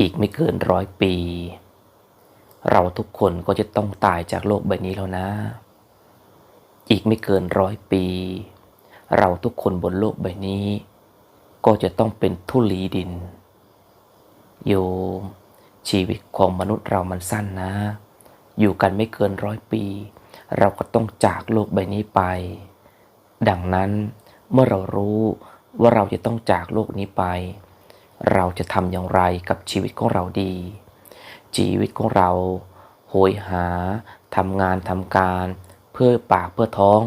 อีกไม่เกินร้อยปี เราทุกคนก็จะต้องตายจากโลกใบนี้แล้วนะ อีกไม่เกินร้อยปี เราทุกคนบนโลกใบนี้ ก็จะต้องเป็นทุลีดิน โยมชีวิตของมนุษย์เรามันสั้นนะ อยู่กันไม่เกินร้อยปี เราก็ต้องจากโลกใบนี้ไป ดังนั้นเมื่อเรารู้ว่าเราจะต้องจากโลกนี้ไป เราจะทำอย่างไรกับชีวิตของเราดี ชีวิตของเรา โหยหาทำงานทำการ เพื่อปากเพื่อท้อง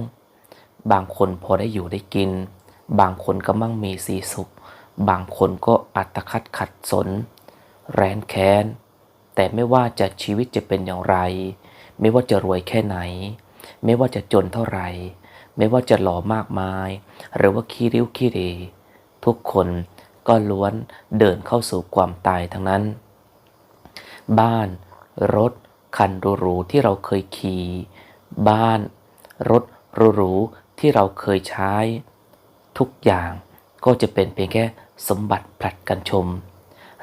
บางคนพอได้อยู่ได้กิน บางคนก็มั่งมีสีสุข บางคนก็อัตคัดขัดสน แร้นแค้น แต่ไม่ว่าจะชีวิตจะเป็นอย่างไร ไม่ว่าจะรวยแค่ไหน ไม่ว่าจะจนเท่าไหร่ ไม่ว่าจะหล่อมากมาย หรือว่าขี้ริ้วขี้เรทุกคน ก็ล้วนเดินเข้าสู่ความตายทั้งนั้น บ้าน รถ คันหรูๆที่เราเคยขี่ บ้าน รถหรูๆที่เราเคยใช้ ทุกอย่างก็จะเป็นเพียงแค่สมบัติผลัดกันชม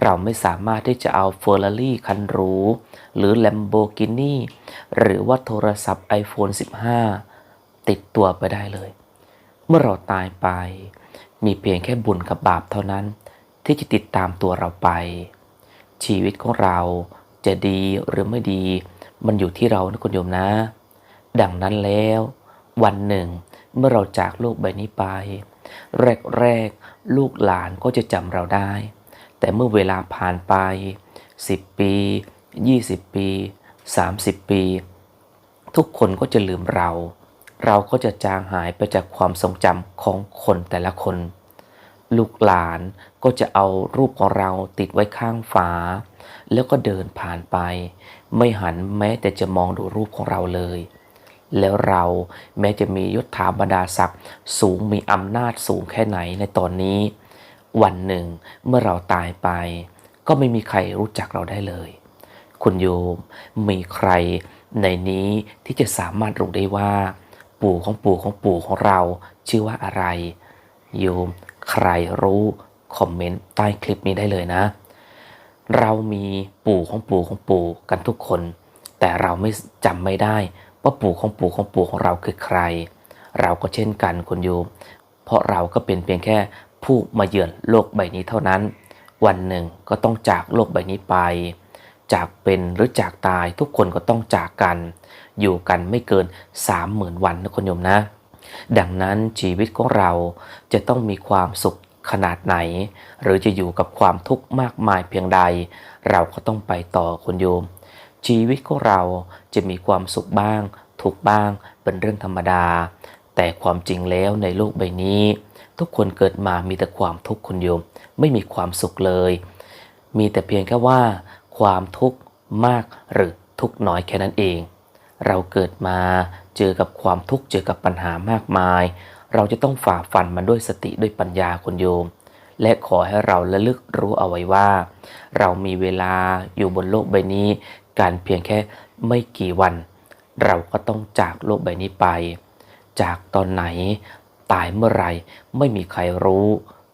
เราไม่สามารถที่จะเอาเฟอร์รารี่คันหรู หรือ Lamborghini หรือว่าโทรศัพท์ iPhone 15 ติดตัวไปได้เลย เมื่อเราตายไป มีเพียงแค่บุญกับบาปเท่านั้น ที่จะติดตามตัวเราไป ชีวิตของเราจะดีหรือไม่ดี มันอยู่ที่เรานะคุณโยมนะ ดังนั้นแล้ว วันหนึ่ง เมื่อเราจากโลกใบนี้ไป แรกๆลูกหลานก็จะจำเราได้ แต่เมื่อเวลาผ่านไป 10 ปี 20 ปี 30 ปี ทุกคนก็จะลืมเรา เราก็จะจางหายไปจากความทรงจำของคนแต่ละคน ลูกหลานก็จะเอารูปของเราติดไว้ข้างฝา แล้วก็เดินผ่านไป ไม่หันแม้แต่จะมองดูรูปของเราเลย แล้วเราแม้จะมียศถาบรรดาศักดิ์สูงมีอำนาจสูงแค่ไหนในตอนนี้ วันหนึ่งเมื่อเราตายไป ก็ไม่มีใครรู้จักเราได้เลย คุณโยมมีใครในนี้ที่จะสามารถรู้ได้ว่า ปู่ของปู่ของปู่ของเราชื่อว่าอะไร โยมใครรู้คอมเมนต์ใต้คลิปนี้ได้เลยนะ เรามีปู่ของปู่ของปู่กันทุกคน แต่เราไม่จำไม่ได้ว่าปู่ของปู่ของปู่ของเราคือใคร เราก็เช่นกันคุณโยม เพราะเราก็เป็นเพียงแค่ผู้มาเยือนโลกใบนี้เท่านั้น วันหนึ่งก็ต้องจากโลกใบนี้ไป จากเป็นหรือจากตายทุกคนก็ต้องจากกัน อยู่กันไม่เกิน 30,000 วันนะคุณโยมนะ ดังนั้นชีวิตของเราจะต้องมีความสุขขนาดไหน หรือจะอยู่กับความทุกข์มากมายเพียงใด เราก็ต้องไปต่อคุณโยม ชีวิตของเราจะมีความสุขบ้าง ทุกบ้างเป็นเรื่องธรรมดา แต่ความจริงแล้วในโลกใบนี้ ทุกคนเกิดมามีแต่ความทุกข์คุณโยม ไม่มีความสุขเลย มีแต่เพียงแค่ว่า ความทุกข์มากหรือทุกข์น้อยแค่นั้นเอง เราเกิดมาเจอกับความทุกข์เจอกับปัญหามากมาย เราจะต้องฝ่าฟันมันด้วยสติด้วยปัญญาคุณโยม และขอให้เราระลึกรู้เอาไว้ว่า เรามีเวลาอยู่บนโลกใบนี้ การเพียงแค่ไม่กี่วัน เราก็ต้องจากโลกใบนี้ไป จากตอนไหนตายเมื่อไรไม่มีใครรู้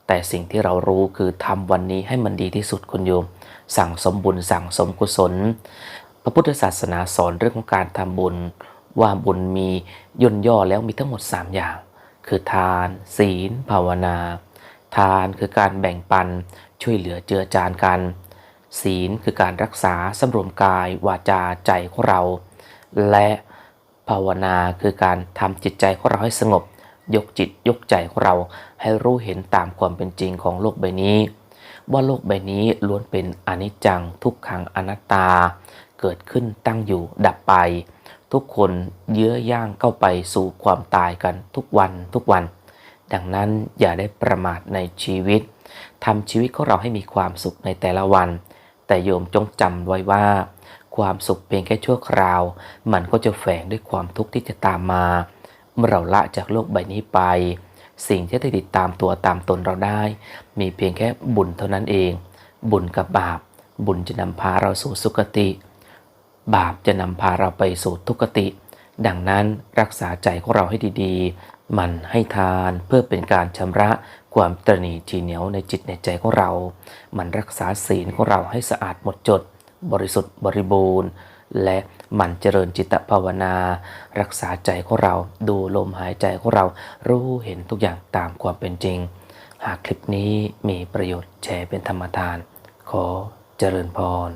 แต่สิ่งที่เรารู้คือทำวันนี้ให้มันดีที่สุดคุณโยม สั่งสมบุญสั่งสมกุศล พระพุทธศาสนาสอนเรื่องของการทำบุญ ว่าบุญมีย่นย่อแล้วมีทั้งหมด 3 อย่าง คือทาน ศีล ภาวนา ทานคือการแบ่งปันช่วยเหลือเจือจานกัน ศีลคือการรักษาสำรวมกายวาจาใจของเรา และภาวนาคือการทำจิตใจของเราให้สงบ ยกจิตยกใจของเราให้รู้เห็นตามความเป็นจริงของโลกใบนี้ ว่าโลกใบนี้ล้วนเป็นอนิจจังทุกขังอนัตตา เกิดขึ้นตั้งอยู่ดับไป ทุกคนเยื้อย่างเข้าไปสู่ความตายกันทุกวันทุกวัน ดังนั้นอย่าได้ประมาทในชีวิตทำชีวิตของเราให้มีความสุขในแต่ละวัน แต่โยมจงจำไว้ว่า ความสุขเพียงแค่ชั่วคราว มันก็จะแฝงด้วยความทุกข์ที่จะตามมา เมื่อเราละจากโลกใบนี้ไป สิ่งที่จะติดตามตัวตามตนเราได้ มีเพียงแค่บุญเท่านั้นเอง บุญกับบาป บุญจะนำพาเราสู่สุคติ บาปจะนำพาเราไปสู่ทุกติ ดังนั้นรักษาใจของเราให้ดีๆ มันให้ทานเพื่อเป็นการชำระความตรณีทีเหนียวในจิตในใจของเรา มันรักษาศีลของเราให้สะอาดหมดจด บริสุทธิ์บริบูรณ์ และหมันเจริญจิตภาวนา รักษาใจของเราดูลมหายใจของเรารู้เห็นทุกอย่างตามความเป็นจริง หากคลิปนี้มีประโยชน์แชร์เป็นธรรมทาน ขอเจริญพร